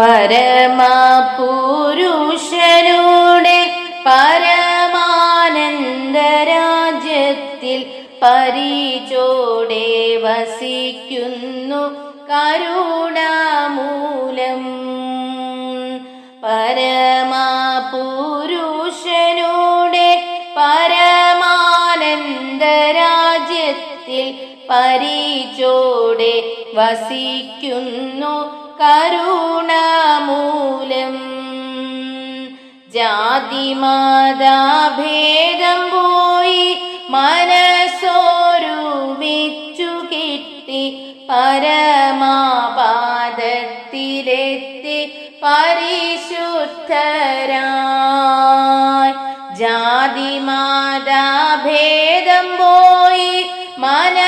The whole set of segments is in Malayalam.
പരമപുരുഷനുടെ പരമാനന്ദരാജ്യത്തിൽ പരിചോടെ വസിക്കുന്നു കരുണാമൂലം. പരമപുരുഷനുടെ പരമാനന്ദരാജ്യത്തിൽ പരിചോടെ വസിക്കുന്നു കരുണാമൂലം ജാതിമതാഭേദം പോയി മനസ്സോരുമിച്ചു കിട്ടി പരമാപാദത്തിലെത്തി പരിശുദ്ധരായി. ജാതിമതാഭേദം പോയി മനസ്സോരുമിച്ചു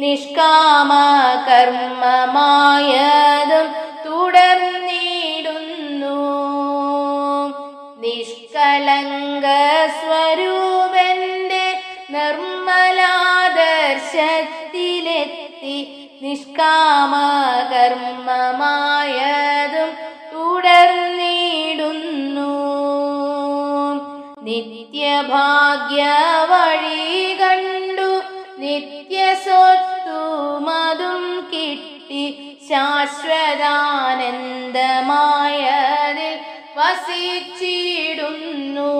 നിഷ്കാമ കർമ്മമായതും തുടർന്നിടുന്നു. നിഷ്കളങ്ക സ്വരൂപന്റെ നിർമ്മലാദർശത്തിലെത്തി. നിഷ്കാമ കർമ്മമായതും തുടർന്നിടുന്നു. നിത്യഭാഗ്യ വഴി ശാശ്വതാനന്ദമായതിൽ വസിച്ചിടുന്നു.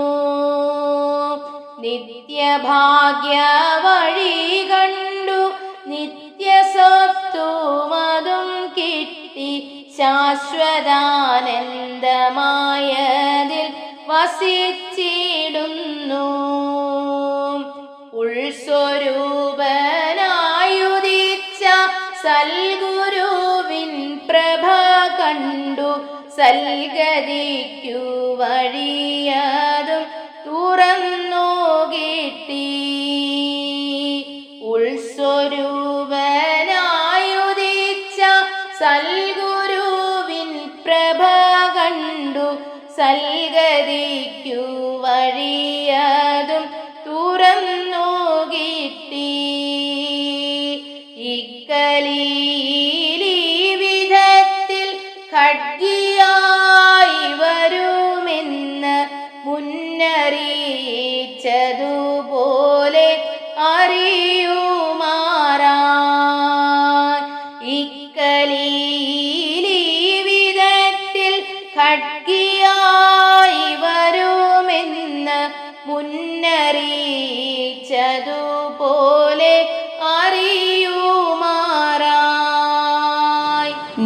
നിത്യഭാഗ്യ വഴി കണ്ടു നിത്യസ്വത്തുമതും കിട്ടി. ശാശ്വതാനന്ദമായതിൽ വസിച്ചിടുന്നു. സൽഗതിക്കു വഴിയതും തുറന്നു കിട്ടി ഉൾസ്വരൂപനായുദിച്ച സൽഗുരുവിൻ പ്രഭ കണ്ടു സൽഗതിക്കു വഴിയതും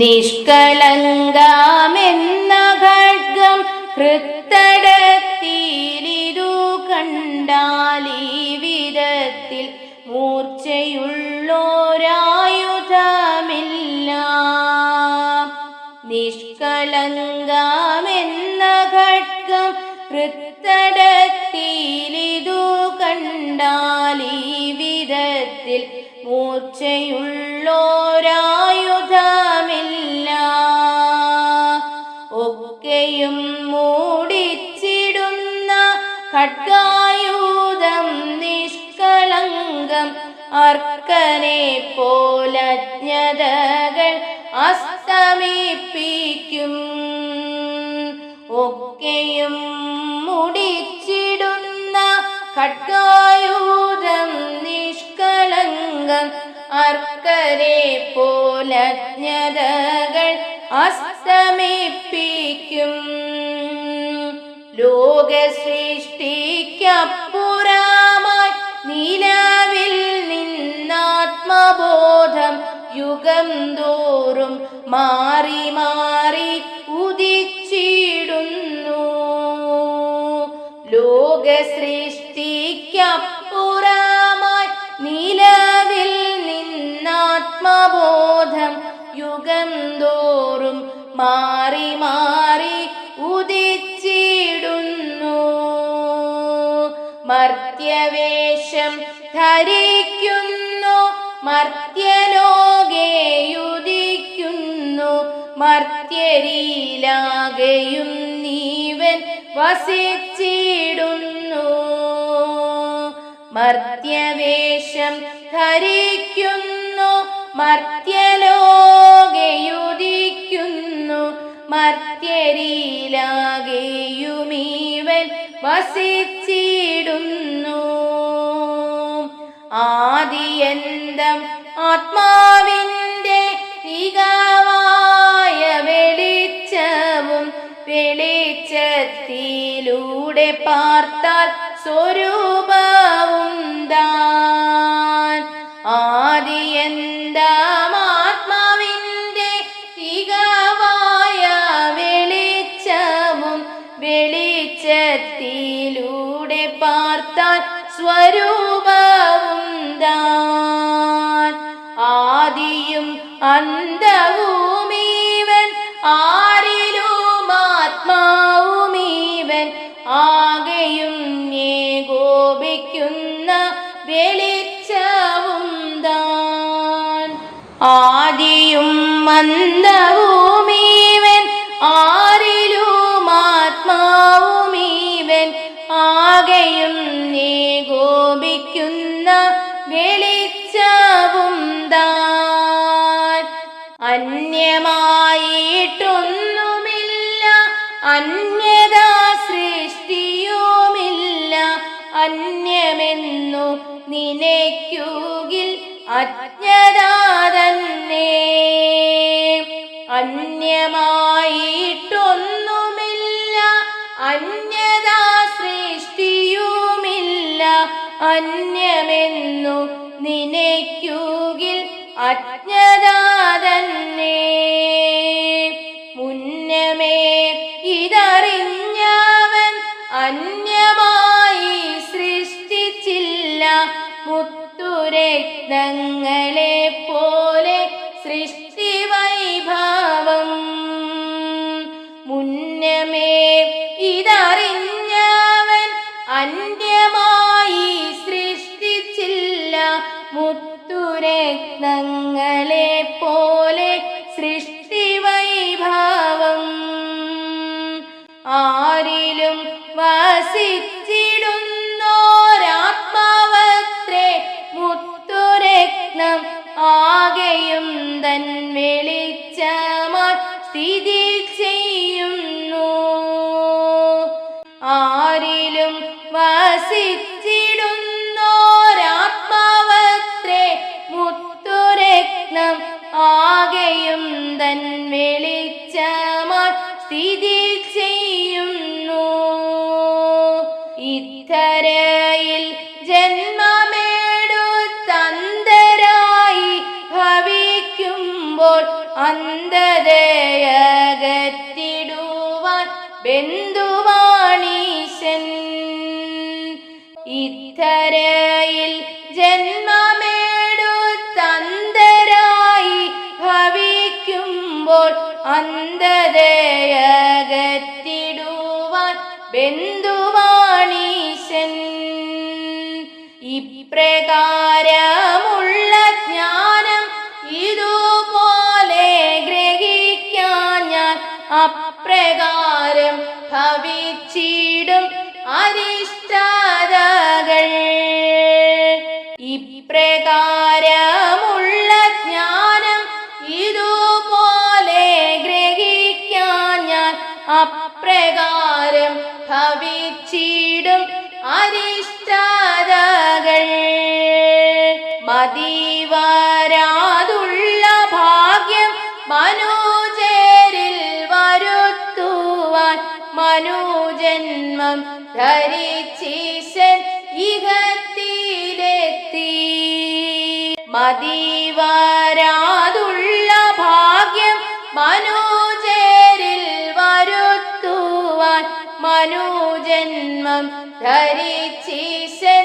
നിഷ്കളങ്കമെന്ന ഖഡ്ഗം കൃത്തടത്തിലിരു കണ്ടാലീ വിധത്തിൽ മൂർച്ചയുള്ളോരായുധമില്ല. നിഷ്കളങ്കാമെന്ന ഖഡ്ഗം ഹൃത്തടത്തിലിതു കണ്ടാലീ വിധത്തിൽ മൂർച്ചയുള്ളോരായുധമില്ല അർക്കനെ പോലജ്ഞതകൾ അസ്തമിപ്പിക്കും. ഒക്കെയും മുടിച്ചിടുന്ന ഖഡ്ഗായുധം നിഷ്കളങ്കം അർക്കരെ പോലജ്ഞതകൾ അസ്തമിപ്പിക്കും. ലോക യുഗം തോറും മാറി മാറി ഉദിച്ചിടുന്നു. ലോക സൃഷ്ടിക്കപ്പുറമായി നിലവിൽ നിന്നാത്മബോധം യുഗം തോറും മാറി മാറി ഉദിച്ചിടുന്നു. മർത്യവേഷം ധരിക്കുന്നു മർത്യലോകത്തിൽ മർത്യരിലാകെയും നീവൻ വസിച്ചിടുന്നു. മർത്യവേഷം ധരിക്കുന്നു മർത്യലോകയുദിക്കുന്നു. മർത്യരിലാകെയുമീവൻ വസിച്ചിടുന്നു. ആദിയന്തം ആത്മാവിന്റെ വെളിച്ചത്തിലൂടെ പാർത്താൽ സ്വരൂപവും താൻ ആദിയന്തമാത്മാവിന്റെ തികവായ വെളിച്ചവും വെളിച്ചത്തിലൂടെ പാർത്താൽ സ്വരൂപവും താൻ ആദിയും അന്തവുമീവൻ ആദിയും മന്ദവുമീവൻ അന്യമായിട്ടൊന്നുമില്ല. അന്യതാ സൃഷ്ടിയുമില്ല. അന്യമെന്നു നിനയ്ക്കുകിൽ അജ്ഞതാ തന്നെ. മുന്നമേ ഇതറിഞ്ഞവൻ അന്യമായി സൃഷ്ടിച്ചില്ല. മുത്തുരത്നങ്ങളെ പോലെ സൃഷ്ടി വസിച്ചിടുന്നോരാത്മാവത്രേ മുത്തുരത്നം ആകെയും തൻ വെളിച്ചമായി സ്ഥിതി ചെയ്യുന്നു. ആരിലും വസിച്ചിടുന്നോരാത്മാവത്രേ ഭവിക്കുമ്പോൾ അന്ധതയകറ്റിടുവാൻ ബന്ധുവാണീശൻ. ഇത്തരയിൽ ജന്മമേടുത്തന്തരായി ഭവിക്കുമ്പോൾ അന്ധതയകത്തിടുവാൻ ബന്ധുവാണീശൻ. ഇപ്രകാരമുള്ള ഭവിച്ചിടും അരിഷ്ടാരകൾ ഇപ്രകാരമുള്ള ജ്ഞാനം ഇതുപോലെ ഗ്രഹിക്കാൻ ഞാൻ അപ്രകാരം ഭവിച്ചിടും അരിഷ്ടാരകൾ മതിവരാതുള്ള മനോജന്മം ധരിച്ചീശൻ ഇഹത്തിലെത്തി. മതിവരാതുള്ള ഭാഗ്യം മനോജരിൽ വരുത്തുവാൻ മനോജന്മം ധരിച്ചീശൻ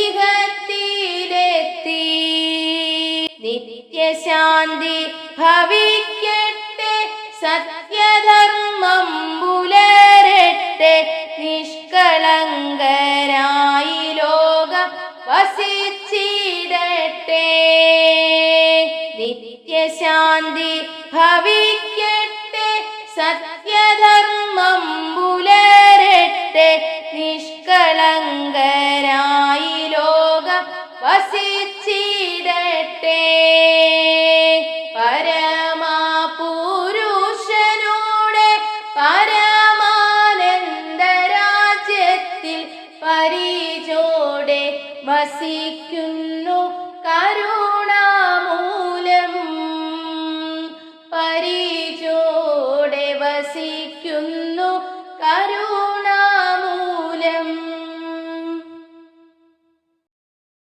ഇഹത്തിലെത്തി. നിത്യശാന്തി ഭവിക്കട്ടെ നിത്യശാന്തി ഭവിക്കട്ടെ സത്യധർമ്മം പുലരട്ടെ നിഷ്കളങ്ക